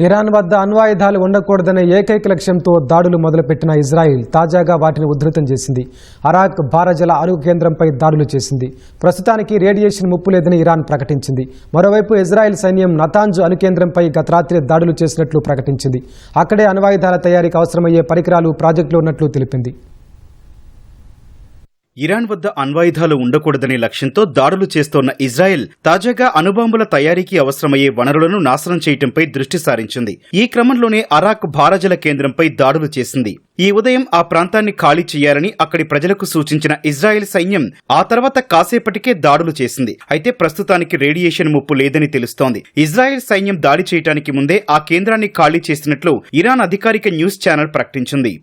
Iran వద్ద అణ్వాయుధాలు ఉండకూడదనే ఏకైక లక్ష్యంతో దాడులు మొదలుపెట్టిన ఇజ్రాయిల్ తాజాగా వాటిని ఉధృతం చేసింది. అరాక్ భారజల అణు కేంద్రంపై దాడులు చేసింది. ప్రస్తుతానికి రేడియేషన్ ముప్పు లేదని ఇరాన్ ప్రకటించింది. మరోవైపు ఇజ్రాయెల్ సైన్యం నతాంజు అణు కేంద్రంపై గత రాత్రి దాడులు చేసినట్లు ప్రకటించింది. అక్కడే అణ్వాయుధాల తయారీకి అవసరమయ్యే పరికరాలు ప్రాజెక్టులు ఉన్నట్లు తెలిపింది. ఇరాన్ వద్ద అణ్వాయుధాలు ఉండకూడదనే లక్ష్యంతో దాడులు చేస్తోన్న ఇజ్రాయెల్ తాజాగా అణుబాంబుల తయారీకి అవసరమయ్యే వనరులను నాశనం చేయటంపై దృష్టి సారించింది. ఈ క్రమంలోనే అరాక్ భారజల కేంద్రంపై దాడులు చేసింది. ఈ ఉదయం ఆ ప్రాంతాన్ని ఖాళీ చేయాలని అక్కడి ప్రజలకు సూచించిన ఇజ్రాయెల్ సైన్యం ఆ తర్వాత కాసేపటికే దాడులు చేసింది. అయితే ప్రస్తుతానికి రేడియేషన్ ముప్పు లేదని తెలుస్తోంది. ఇజ్రాయెల్ సైన్యం దాడి చేయడానికి ముందే ఆ కేంద్రాన్ని ఖాళీ చేసినట్లు ఇరాన్ అధికారిక న్యూస్ ఛానల్ ప్రకటించింది.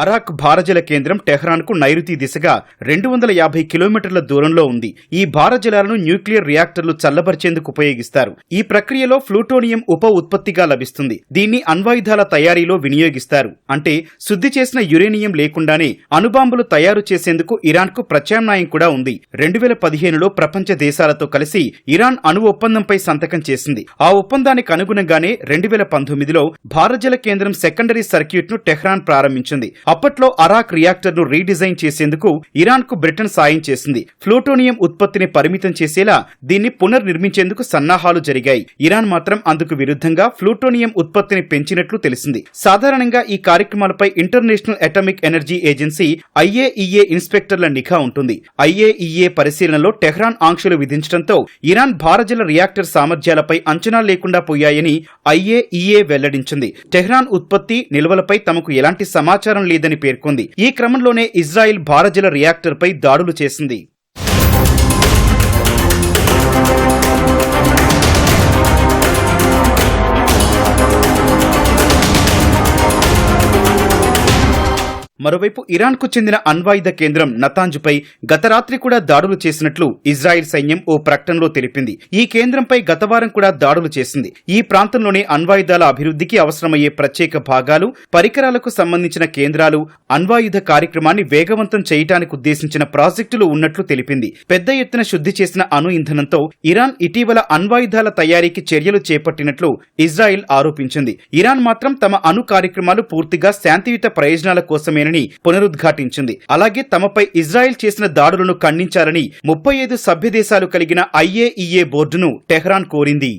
అరాక్ భారజల కేంద్రం టెహ్రాన్కు నైరుతి దిశగా రెండు వందల యాభై కిలోమీటర్ల దూరంలో ఉంది. ఈ భారజలాలను న్యూక్లియర్ రియాక్టర్లు చల్లబరిచేందుకు ఉపయోగిస్తారు. ఈ ప్రక్రియలో ఫ్లూటోనియం ఉప ఉత్పత్తిగా లభిస్తుంది. దీన్ని అణ్వాయుధాల తయారీలో వినియోగిస్తారు. అంటే శుద్ధి చేసిన యురేనియం లేకుండానే అణుబాంబులు తయారు చేసేందుకు ఇరాన్కు ప్రత్యామ్నాయం కూడా ఉంది. రెండు వేల పదిహేనులో ప్రపంచ దేశాలతో కలిసి ఇరాన్ అణు ఒప్పందంపై సంతకం చేసింది. ఆ ఒప్పందానికి అనుగుణంగానే రెండు వేల పంతొమ్మిదిలో భారజల కేంద్రం సెకండరీ సర్క్యూట్ను టెహ్రాన్ ప్రారంభించింది. అప్పట్లో అరాక్ రియాక్టర్ను రీడిజైన్ చేసేందుకు ఇరాన్కు బ్రిటన్ సాయం చేసింది. ప్లూటోనియం ఉత్పత్తిని పరిమితం చేసేలా దీన్ని పునర్నిర్మించేందుకు సన్నాహాలు జరిగాయి. ఇరాన్ మాత్రం అందుకు విరుద్ధంగా ప్లూటోనియం ఉత్పత్తిని పెంచినట్లు తెలిసింది. సాధారణంగా ఈ కార్యక్రమాలపై international atomic energy agency IAEA ఇన్స్పెక్టర్ల నిఘా ఉంటుంది. ఐఏఈఏ పరిశీలనలో టెహ్రాన్ ఆంక్షలు విధించడంతో ఇరాన్ భారజల రియాక్టర్ సామర్థ్యాలపై అంచనా లేకుండా పోయాయని ఐఏఈఏ వెల్లడించింది. టెహ్రాన్ ఉత్పత్తి నిల్వలపై తమకు ఎలాంటి సమాచారం లేదని పేర్కొంది. ఈ క్రమంలోనే ఇజ్రాయిల్ భారజల రియాక్టర్పై దాడులు చేసింది. మరోవైపు ఇరాన్కు చెందిన అణ్వాయుధ కేంద్రం నతాంజుపై గత రాత్రి కూడా దాడులు చేసినట్లు ఇజ్రాయెల్ సైన్యం ఓ ప్రకటనలో తెలిపింది. ఈ కేంద్రంపై గత వారం కూడా దాడులు చేసింది. ఈ ప్రాంతంలోనే అణ్వాయుధాల అభివృద్ధికి అవసరమయ్యే ప్రత్యేక భాగాలు పరికరాలకు సంబంధించిన కేంద్రాలు అణ్వాయుధ కార్యక్రమాన్ని వేగవంతం చేయటానికి ఉద్దేశించిన ప్రాజెక్టులు ఉన్నట్లు తెలిపింది. పెద్ద ఎత్తున శుద్ధి చేసిన అణు ఇంధనంతో ఇరాన్ ఇటీవల అణ్వాయుధాల తయారీకి చర్యలు చేపట్టినట్లు ఇజ్రాయెల్ ఆరోపించింది. ఇరాన్ మాత్రం తమ అణు కార్యక్రమాలు పూర్తిగా శాంతియుత ప్రయోజనాల కోసమేనని పునరుద్ఘాటించింది. అలాగే తమపై ఇజ్రాయెల్ చేసిన దాడులను ఖండించాలని ముప్పై ఐదు సభ్య దేశాలు కలిగిన ఐఏఈఏ బోర్డును టెహ్రాన్ కోరింది.